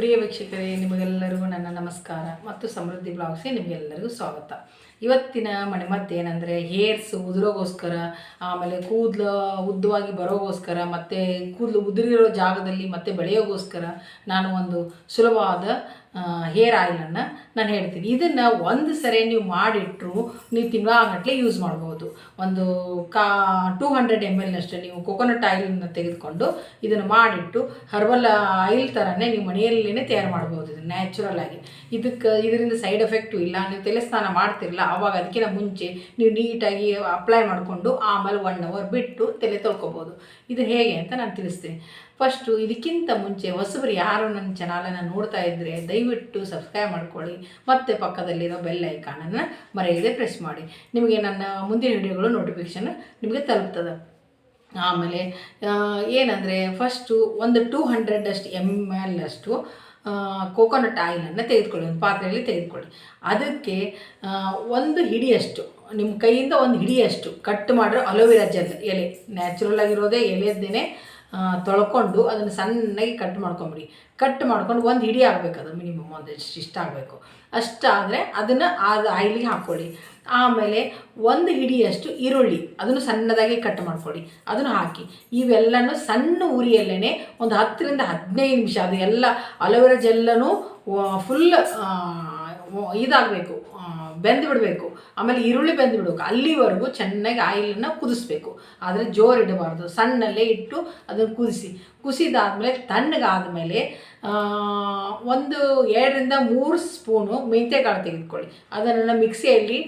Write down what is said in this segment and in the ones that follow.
ಪ್ರಿಯ ವೀಕ್ಷಕರೇ, ನಿಮಗೆಲ್ಲರಿಗೂ ನನ್ನ ನಮಸ್ಕಾರ ಮತ್ತು ಸಮೃದ್ಧಿ ಬ್ಲಾಗ್ಸ್ಗೆ ನಿಮಗೆಲ್ಲರಿಗೂ ಸ್ವಾಗತ. ಇವತ್ತಿನ ಮನೆಮದ್ದು ಏನಂದರೆ, ಹೇರ್ಸ್ ಉದುರೋಗೋಸ್ಕರ, ಆಮೇಲೆ ಕೂದಲು ಉದ್ದವಾಗಿ ಬರೋಗೋಸ್ಕರ, ಮತ್ತು ಕೂದಲು ಉದುರಿರೋ ಜಾಗದಲ್ಲಿ ಮತ್ತೆ ಬೆಳೆಯೋಗೋಸ್ಕರ ನಾನು ಒಂದು ಸುಲಭವಾದ ಹೇರ್ ಆಯಿಲನ್ನು ನಾನು ಹೇಳ್ತೀನಿ. ಇದನ್ನು ಒಂದು ಸರಿ ನೀವು ಮಾಡಿಟ್ರು ನೀವು ತಿಂಗಳಾಗಟ್ಲೆ ಯೂಸ್ ಮಾಡ್ಬೋದು. ಒಂದು ಕಾ ಟೂ ಹಂಡ್ರೆಡ್ ಎಂ ಎಲ್ನಷ್ಟು ನೀವು ಕೊಕೊನಟ್ ಆಯಿಲನ್ನು ತೆಗೆದುಕೊಂಡು ಇದನ್ನು ಮಾಡಿಟ್ಟು ಹರ್ಬಲ್ ಆಯಿಲ್ ಥರನೇ ನೀವು ಮನೆಯಲ್ಲೇ ತಯಾರು ಮಾಡ್ಬೋದು ಇದನ್ನು ನ್ಯಾಚುರಲ್ ಆಗಿ. ಇದಕ್ಕೆ, ಇದರಿಂದ ಸೈಡ್ ಎಫೆಕ್ಟು ಇಲ್ಲ, ನೀವು ತಲೆ ಸ್ನಾನ ಮಾಡ್ತಿರಲ್ಲ ಆವಾಗ ಅದಕ್ಕಿಂತ ಮುಂಚೆ ನೀವು ನೀಟಾಗಿ ಅಪ್ಲೈ ಮಾಡಿಕೊಂಡು ಆಮೇಲೆ ಒನ್ ಅವರ್ ಬಿಟ್ಟು ತಲೆ ತೊಳ್ಕೊಬೋದು. ಇದು ಹೇಗೆ ಅಂತ ನಾನು ತಿಳಿಸ್ತೀನಿ. ಫಸ್ಟು ಇದಕ್ಕಿಂತ ಮುಂಚೆ ಹೊಸಬರು ಯಾರು ನನ್ನ ಚಾನಲನ್ನು ನೋಡ್ತಾ ಇದ್ದರೆ ದಯವಿಟ್ಟು ಸಬ್ಸ್ಕ್ರೈಬ್ ಮಾಡ್ಕೊಳ್ಳಿ. ಮತ್ತು ಪಕ್ಕದಲ್ಲಿರೋ ಬೆಲ್ ಐಕಾನನ್ನು ಮರೆಯದೆ ಪ್ರೆಸ್ ಮಾಡಿ. ನಿಮಗೆ ನನ್ನ ಮುಂದಿನ ವಿಡಿಯೋಗಳು ನೋಟಿಫಿಕೇಷನ್ ನಿಮಗೆ ತಲುಪ್ತದೆ. ಆಮೇಲೆ ಏನಂದರೆ ಫಸ್ಟು ಒಂದು ಟೂ ಹಂಡ್ರೆಡ್ ಅಷ್ಟು ಎಂ ಎಲ್ ಅಷ್ಟು ಕೋಕೋನಟ್ ಆಯಿಲನ್ನು ತೆಗೆದುಕೊಳ್ಳಿ. ಒಂದು ಪಾತ್ರೆಯಲ್ಲಿ ತೆಗೆದುಕೊಳ್ಳಿ. ಅದಕ್ಕೆ ಒಂದು ಹಿಡಿಯಷ್ಟು, ನಿಮ್ಮ ಕೈಯಿಂದ ಒಂದು ಹಿಡಿಯಷ್ಟು ಕಟ್ ಮಾಡಿರೋ ಅಲೋವೆರಾ ಜೆಲ್ ಎಲೆ. ನ್ಯಾಚುರಲ್ ಆಗಿರೋದೇ ಎಲೆದ್ದೇನೆ ತೊಳ್ಕೊಂಡು ಅದನ್ನು ಸಣ್ಣಗೆ ಕಟ್ ಮಾಡ್ಕೊಂಬಿಡಿ. ಕಟ್ ಮಾಡ್ಕೊಂಡು ಒಂದು ಹಿಡಿ ಆಗಬೇಕು ಅದು ಮಿನಿಮಮ್ ಒಂದು ಇಷ್ಟು ಆಗಬೇಕು. ಅಷ್ಟಾದರೆ ಅದನ್ನು ಅದು ಆಯಿಲಿಗೆ ಹಾಕ್ಕೊಳ್ಳಿ. ಆಮೇಲೆ ಒಂದು ಹಿಡಿಯಷ್ಟು ಈರುಳ್ಳಿ ಅದನ್ನು ಸಣ್ಣದಾಗಿ ಕಟ್ ಮಾಡ್ಕೊಳ್ಳಿ. ಅದನ್ನು ಹಾಕಿ ಇವೆಲ್ಲನೂ ಸಣ್ಣ ಉರಿಯಲ್ಲೇ ಒಂದು ಹತ್ತರಿಂದ ಹದಿನೈದು ನಿಮಿಷ ಅದು ಎಲ್ಲ ಅಲೋವೆರಾ ಜೆಲ್ಲನು ಫುಲ್ ಇದಾಗಬೇಕು ಬೆಂದು ಬಿಡಬೇಕು. ಆಮೇಲೆ ಈರುಳ್ಳಿ ಬೆಂದು ಬಿಡಬೇಕು. ಅಲ್ಲಿವರೆಗೂ ಚೆನ್ನಾಗಿ ಆಯಿಲನ್ನು ಕುದಿಸ್ಬೇಕು. ಆದರೆ ಜೋರು ಇಡಬಾರ್ದು. ಸಣ್ಣಲ್ಲೇ ಇಟ್ಟು ಅದನ್ನು ಕುದಿಸಿ. ಕುಸಿದಾದಮೇಲೆ, ತಣ್ಣಗಾದಮೇಲೆ ಒಂದು ಎರಡರಿಂದ ಮೂರು ಸ್ಪೂನು ಮೆಂತ್ಯಕಾಳು ತೆಗೆದುಕೊಳ್ಳಿ. ಅದನ್ನು ಮಿಕ್ಸಿಯಲ್ಲಿ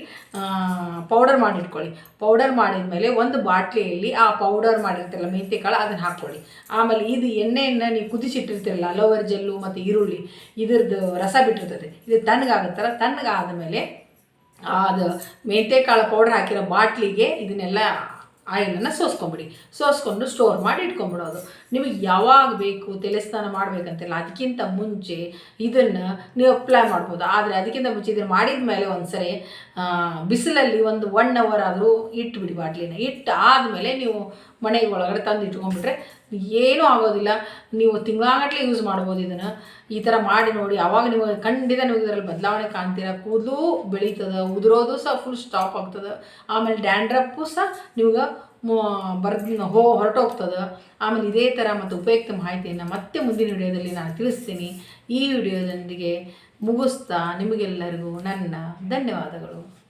ಪೌಡರ್ ಮಾಡಿಟ್ಕೊಳ್ಳಿ. ಪೌಡರ್ ಮಾಡಿದ ಮೇಲೆ ಒಂದು ಬಾಟ್ಲಿಯಲ್ಲಿ, ಆ ಪೌಡರ್ ಮಾಡಿರ್ತಿರಲ್ಲ ಮೆಂತ್ಯಕಾಳು, ಅದನ್ನು ಹಾಕ್ಕೊಳ್ಳಿ. ಆಮೇಲೆ ಇದು ಎಣ್ಣೆಯನ್ನು ನೀವು ಕುದಿಸಿಟ್ಟಿರ್ತಿರಲ್ಲ ಲೋವರ್ ಜೆಲ್ಲು ಮತ್ತು ಈರುಳ್ಳಿ, ಇದರದ್ದು ರಸ ಬಿಟ್ಟಿರ್ತದೆ. ಇದು ತಣ್ಣಗಾಗುತ್ತಲ್ಲ ತಣ್ಣಗಾದ ಮೇಲೆ ಅದು ಮೆಂತ್ಯಕಾಳು ಪೌಡ್ರ್ ಹಾಕಿರೋ ಬಾಟ್ಲಿಗೆ ಇದನ್ನೆಲ್ಲ ಆಯಿಲನ್ನು ಸೋಸ್ಕೊಂಬಿಡಿ. ಸೋಸ್ಕೊಂಡು ಸ್ಟೋರ್ ಮಾಡಿ ಇಟ್ಕೊಂಬಿಡೋದು ನಿಮಗೆ ಯಾವಾಗ ಬೇಕು ತಲೆ ಸ್ನಾನ ಮಾಡಬೇಕಂತಿಲ್ಲ ಅದಕ್ಕಿಂತ ಮುಂಚೆ ಇದನ್ನು ನೀವು ಅಪ್ಲೈ ಮಾಡ್ಬೋದು. ಆದರೆ ಅದಕ್ಕಿಂತ ಮುಂಚೆ ಇದನ್ನು ಮಾಡಿದ ಮೇಲೆ ಒಂದು ಸರಿ ಬಿಸಿಲಲ್ಲಿ ಒಂದು ಒನ್ ಅವರ್ ಆದರೂ ಇಟ್ಬಿಡಿ ಬಾಟ್ಲಿನ. ಇಟ್ಟು ಆದಮೇಲೆ ನೀವು ಮನೆಗೆ ಒಳಗಡೆ ತಂದು ಇಟ್ಕೊಂಡ್ಬಿಟ್ರೆ ಏನೂ ಆಗೋದಿಲ್ಲ. ನೀವು ತಿಂಗಳಾಗಟ್ಲೆ ಯೂಸ್ ಮಾಡ್ಬೋದು ಇದನ್ನು. ಈ ಥರ ಮಾಡಿ ನೋಡಿ ಆವಾಗ ನಿಮಗೆ ಖಂಡಿತ ನಿಮಗೆ ಇದರಲ್ಲಿ ಬದಲಾವಣೆ ಕಾಣ್ತೀರ. ಕೂದಲು ಬೆಳೀತದೆ, ಉದುರೋದು ಸಹ ಫುಲ್ ಸ್ಟಾಪ್ ಆಗ್ತದೆ. ಆಮೇಲೆ ಡ್ಯಾಂಡ್ರಪ್ಪು ಸಹ ನಿಮ್ಗೆ ಬರ್ದು, ಹೋ, ಹೊರಟೋಗ್ತದೆ. ಆಮೇಲೆ ಇದೇ ಥರ ಮತ್ತು ಉಪಯುಕ್ತ ಮಾಹಿತಿಯನ್ನು ಮತ್ತೆ ಮುಂದಿನ ವಿಡಿಯೋದಲ್ಲಿ ನಾನು ತಿಳಿಸ್ತೀನಿ. ಈ ವಿಡಿಯೋದೊಂದಿಗೆ ಮುಗಿಸ್ತಾ ನಿಮಗೆಲ್ಲರಿಗೂ ನನ್ನ ಧನ್ಯವಾದಗಳು.